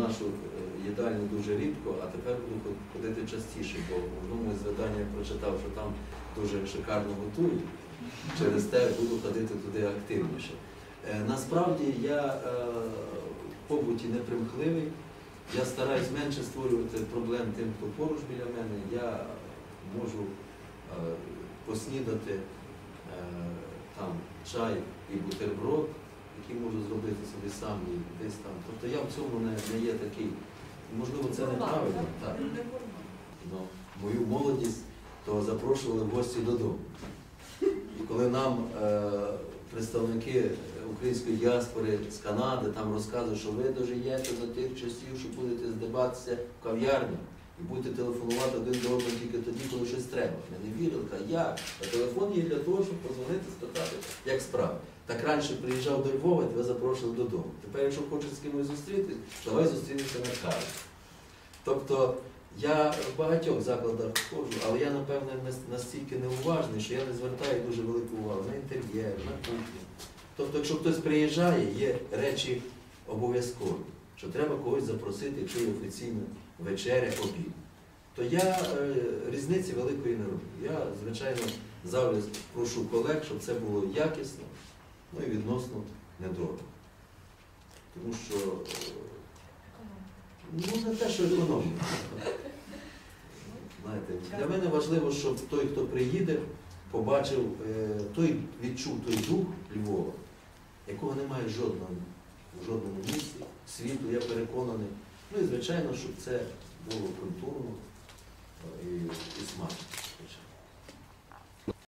нашу е, їдальню дуже рідко, а тепер буду ходити частіше, бо в одному із видань я прочитав, що там дуже шикарно готують. Через те буду ходити туди активніше. Е, Насправді я е, в побуті не примхливий. Я стараюсь менше створювати проблем тим, хто поруч біля мене. Я можу поснідати там чай і бутерброд, який можу зробити собі сам і десь там. Тобто я в цьому не, не є такий. Можливо, це неправильно. Так. Ну, мою молодість то запрошували в гості додому. І коли нам е, представники української діаспори з Канади там розказують, що ви дожиєте за тих часів, що будете здибатися в кав'ярні і будете телефонувати один до одного тільки тоді, коли щось треба. Ми не вірили, кажуть, як? А телефон є для того, щоб подзвонити, спитати, як справи. Так раніше приїжджав до Львова, тебе запрошували додому. Тепер, якщо хочеш з кимось зустрітися, давай зустрінемося на каві. Тобто я в багатьох закладах ходжу, але я, напевне, настільки неуважний, що я не звертаю дуже велику увагу на інтер'єр, на кухню. Тобто, якщо хтось приїжджає, є речі обов'язкові, що треба когось запросити, якщо є офіційна вечеря, обід. То я е, різниці великої не роблю. Я, звичайно, завжди прошу колег, щоб це було якісно, ну і відносно недорого. Тому що е, Ну, не те, що економія. Знаєте, для мене важливо, щоб той, хто приїде, побачив, е, той відчув той дух Львова, якого немає жодного, в жодному місці, світу, я переконаний. Ну і звичайно, щоб це було культурно